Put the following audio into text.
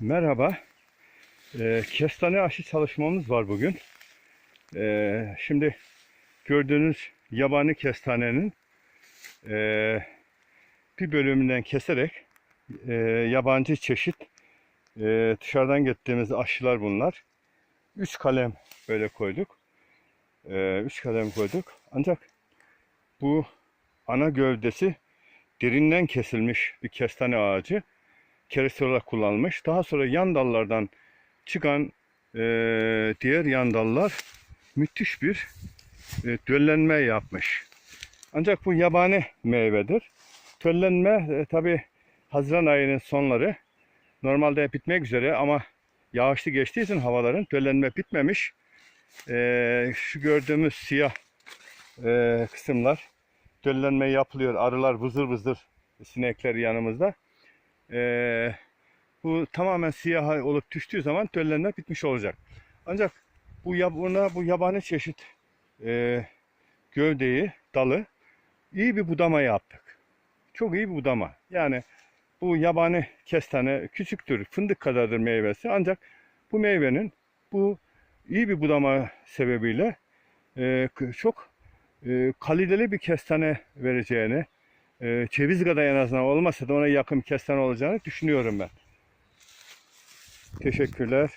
Merhaba. Ee, kestane aşı çalışmamız var bugün. Ee, şimdi gördüğünüz yabani kestanenin ee, bir bölümünden keserek ee, yabancı çeşit ee, dışarıdan getirdiğimiz aşılar bunlar. Üç kalem böyle koyduk. Ee, üç kalem koyduk. Ancak bu ana gövdesi derinden kesilmiş bir kestane ağacı kereste olarak kullanılmış. Daha sonra yan dallardan çıkan e, diğer yan dallar müthiş bir e, döllenme yapmış. Ancak bu yabani meyvedir. Döllenme tabi Haziran ayının sonları normalde bitmek üzere ama yağışlı geçtiği için havaların döllenme bitmemiş. E, şu gördüğümüz siyah e, kısımlar döllenme yapılıyor. Arılar vızır vızır sinekler yanımızda. Ee, bu tamamen siyah olup düştüğü zaman döllenme bitmiş olacak. Ancak bu yab buna bu yabani çeşit e, gövdeyi, dalı iyi bir budama yaptık. Çok iyi bir budama. Yani bu yabani kestane küçüktür, fındık kadardır meyvesi. Ancak bu meyvenin bu iyi bir budama sebebiyle e, çok e, kaliteli bir kestane vereceğini, e, ceviz kadar en azından olmasa da ona yakın kestane olacağını düşünüyorum ben. Teşekkürler.